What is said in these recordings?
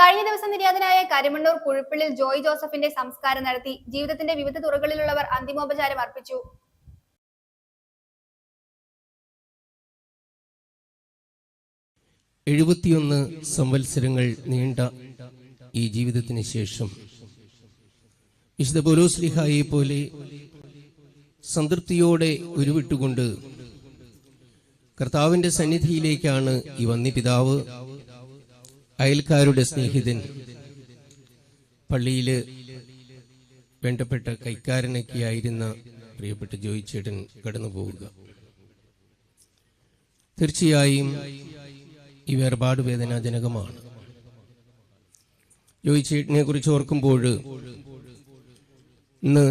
കഴിഞ്ഞ ദിവസം നിര്യാതനായ കരിമണ്ണൂർ കുഴിപ്പിള്ളിൽ ജോയ് ജോസഫിന്റെ സംസ്കാരം നടത്തി ജീവിതത്തിന്റെ വിവിധ തുറകളിലുള്ളവർ അന്തിമോപചാരം അർപ്പിച്ചു. എഴുപത്തിയൊന്ന് സംവത്സരങ്ങൾ നീണ്ട ഈ ജീവിതത്തിന് ശേഷം വിശുദ്ധ പൗലോസ്ലിഹായെ പോലെ സംതൃപ്തിയോടെ ഉരുവിട്ടുകൊണ്ട് കർത്താവിന്റെ സന്നിധിയിലേക്കാണ് ഈ വന്യപിതാവ് അയൽക്കാരുടെ സ്നേഹിതൻ പള്ളിയിൽ വേണ്ടപ്പെട്ട കൈക്കാരനൊക്കെ ആയിരുന്ന പ്രിയപ്പെട്ട ജോയിച്ചേട്ടൻ കടന്നു പോവുക. തീർച്ചയായും ഈ വേർപാട് വേദനാജനകമാണ്. ജോയിച്ചേട്ടനെ കുറിച്ച് ഓർക്കുമ്പോൾ ഇന്ന്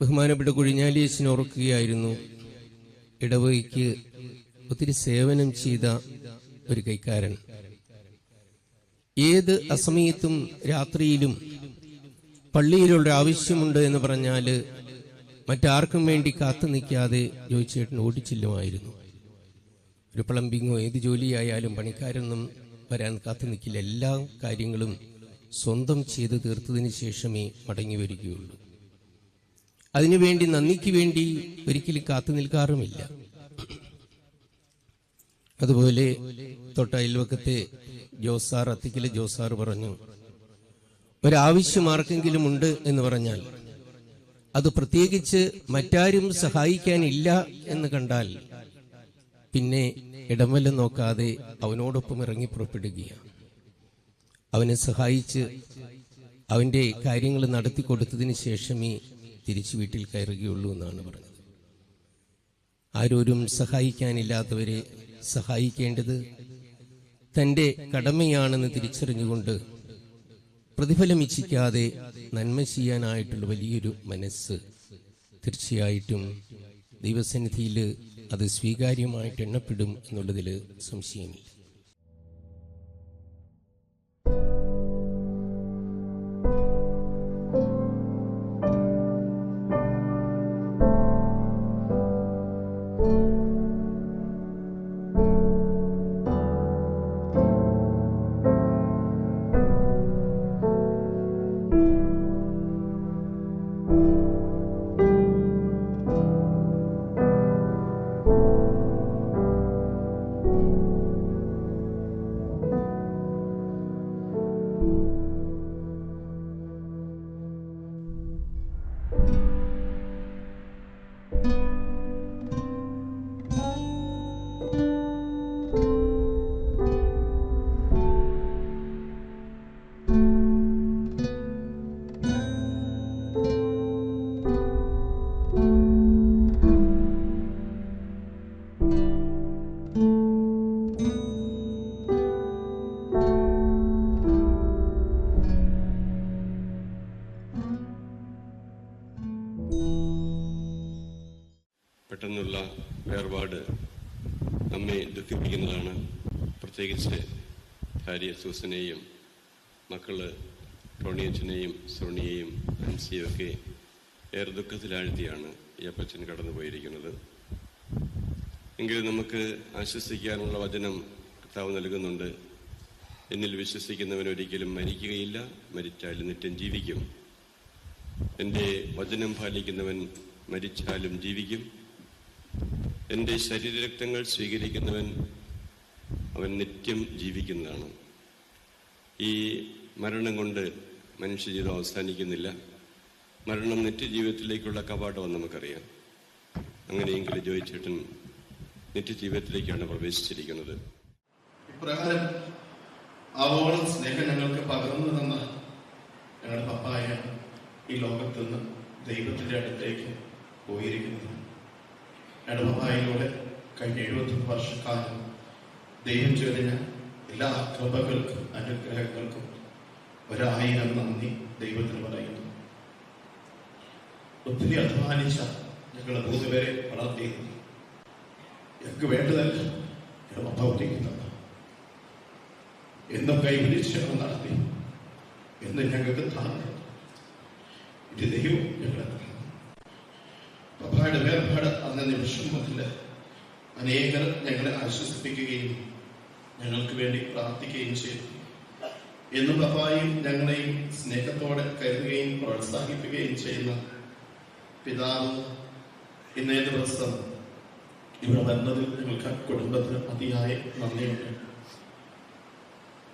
ബഹുമാനപ്പെട്ട കുഴിഞ്ഞാലിയച്ചനെ ഓർക്കുകയായിരുന്നു. ഇടവകയ്ക്ക് ഒത്തിരി സേവനം ചെയ്ത ഒരു കൈക്കാരൻ. ഏത് അസമയത്തും രാത്രിയിലും പള്ളിയിലുള്ള ആവശ്യമുണ്ട് എന്ന് പറഞ്ഞാൽ മറ്റാർക്കും വേണ്ടി കാത്തു നിൽക്കാതെ ജോയിച്ചേട്ടൻ ഓടിച്ചില്ലുമായിരുന്നു. ഒരു പ്ലംബിങ്ങോ ഏത് ജോലിയായാലും പണിക്കാരൊന്നും വരാൻ കാത്തു നിൽക്കില്ല. എല്ലാ കാര്യങ്ങളും സ്വന്തം ചെയ്ത് തീർത്തതിന് ശേഷമേ മടങ്ങി വരികയുള്ളൂ. അതിനുവേണ്ടി നന്ദിക്ക് വേണ്ടി ഒരിക്കലും കാത്തു നിൽക്കാറുമില്ല. അതുപോലെ തൊട്ട അയൽവക്കത്തെ ജോസാർ അത്തിക്കിലെ ജോസാർ പറഞ്ഞു ഒരാവശ്യം ആർക്കെങ്കിലും ഉണ്ട് എന്ന് പറഞ്ഞാൽ അത് പ്രത്യേകിച്ച് മറ്റാരും സഹായിക്കാനില്ല എന്ന് കണ്ടാൽ പിന്നെ ഇടംവല്ലം നോക്കാതെ അവനോടൊപ്പം ഇറങ്ങി പുറപ്പെടുകയാണ്. അവനെ സഹായിച്ച് അവന്റെ കാര്യങ്ങൾ നടത്തി കൊടുത്തതിന് ശേഷമേ തിരിച്ചു വീട്ടിൽ കയറുകയുള്ളൂ എന്നാണ് പറഞ്ഞത്. ആരോരും സഹായിക്കാനില്ലാത്തവരെ സഹായിക്കേണ്ടത് തന്റെ കടമയാണെന്ന് തിരിച്ചറിഞ്ഞുകൊണ്ട് പ്രതിഫലം ഇച്ഛിക്കാതെ നന്മ ചെയ്യാനായിട്ടുള്ള വലിയൊരു മനസ്സ്. തീർച്ചയായിട്ടും ദൈവസന്നിധിയിൽ അത് സ്വീകാര്യമായിട്ട് എണ്ണപ്പെടും എന്നുള്ളതിൽ സംശയമില്ല. വേർപാട് നമ്മെ ദുഃഖിപ്പിക്കുന്നതാണ്. പ്രത്യേകിച്ച് ഭാര്യ സൂസനെയും മക്കൾ ടോണിയച്ചനെയും സോണിയെയും ഹൻസിയും ഒക്കെ ഏറെ ദുഃഖത്തിലാഴ്ത്തിയാണ് ഈ അപ്പച്ചൻ കടന്നുപോയിരിക്കുന്നത്. എങ്കിലും നമുക്ക് ആശ്വസിക്കാനുള്ള വചനം കർത്താവ് നൽകുന്നുണ്ട്. എന്നിൽ വിശ്വസിക്കുന്നവൻ ഒരിക്കലും മരിക്കുകയില്ല മരിച്ചാലും നിത്യം ജീവിക്കും. എന്റെ വചനം പാലിക്കുന്നവൻ മരിച്ചാലും ജീവിക്കും. എന്റെ ശരീരരക്തങ്ങൾ സ്വീകരിക്കുന്നവൻ അവൻ നിത്യം ജീവിക്കുന്നതാണ്. ഈ മരണം കൊണ്ട് മനുഷ്യജീവിതം അവസാനിക്കുന്നില്ല. മരണം നിത്യജീവിതത്തിലേക്കുള്ള കവാടമെന്ന് നമുക്കറിയാം. അങ്ങനെയെങ്കിൽ ജോയിച്ചേട്ടൻ നിത്യജീവിതത്തിലേക്കാണ് പ്രവേശിച്ചിരിക്കുന്നത്. ഇപ്രകാരം ആവോളം സ്നേഹം ഞങ്ങൾക്ക് പകർന്നു തന്ന ഞങ്ങളുടെ പപ്പായ ഈ ലോകത്ത് നിന്ന് ദൈവത്തിന്റെ അടുത്തേക്ക് പോയിരിക്കുന്നത് പപ്പായയിലൂടെ കഴിഞ്ഞ എഴുപത്തൊന്ന് വർഷക്കാലം ദൈവം ചെയ്തതിന് എല്ലാ കൃപകൾക്കും അനുഗ്രഹങ്ങൾക്കും ഒരായിരം നന്ദി ദൈവത്തിന് പറയുന്നു. ഒത്തിരി അധ്വാനിച്ച ഞങ്ങൾ ഭൂതവരെ വളർത്തി ഞങ്ങൾക്ക് വേണ്ടതല്ല ഞങ്ങൾ പപ്പ ഒരിക്കുന്നത് എന്നും കൈപിടിച്ച് നടത്തി. എന്ന് ഞങ്ങൾക്ക് താങ്ങി ഇത് ദൈവം ഞങ്ങളെ പപ്പായുടെ വേർപാട് അന്ന നിമിഷം മുതൽ അനേകർ ഞങ്ങളെ ആശ്വസിപ്പിക്കുകയും ഞങ്ങൾക്ക് വേണ്ടി പ്രാർത്ഥിക്കുകയും ചെയ്തു. എന്നും പപ്പായും ഞങ്ങളെയും സ്നേഹത്തോടെ കരുതുകയും പ്രോത്സാഹിപ്പിക്കുകയും ചെയ്യുന്ന പിതാവ് ഇന്നേ ദിവസം ഇവിടെ വന്നതിൽ ഞങ്ങൾക്ക് കുടുംബത്തിന് അതിയായ നന്ദിയുണ്ട്.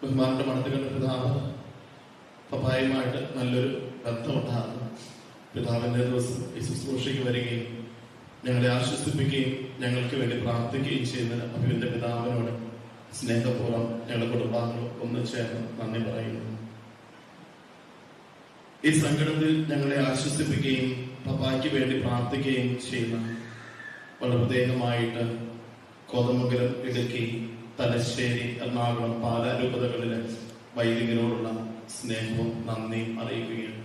ബഹുമാനന്റെ മണത്തുകളുടെ പിതാവ് പപ്പായുമായിട്ട് നല്ലൊരു ബന്ധമുണ്ടാകുന്നു പിതാവിന്റെ ദിവസം ഈ ശുശ്രൂഷയ്ക്ക് വരികയും ഞങ്ങളെ ആശ്വസിപ്പിക്കുകയും ഞങ്ങൾക്ക് വേണ്ടി പ്രാർത്ഥിക്കുകയും ചെയ്യുന്ന അഭിവിന്റെ പിതാവിനോട് സ്നേഹപൂർവം ഞങ്ങളുടെ കുടുംബാംഗങ്ങൾ ഒന്ന് ചേർന്ന് നന്ദി പറയുന്നു. ഈ സങ്കടത്തിൽ ഞങ്ങളെ ആശ്വസിപ്പിക്കുകയും പപ്പായ്ക്ക് വേണ്ടി പ്രാർത്ഥിക്കുകയും ചെയ്യുന്ന വളരെ പ്രത്യേകമായിട്ട് കോതമംഗലം ഇടുക്കി തലശ്ശേരി എറണാകുളം പാലാരൂപതകളിലെ വൈദികരോടുള്ള സ്നേഹവും നന്ദിയും അറിയിക്കുകയാണ്.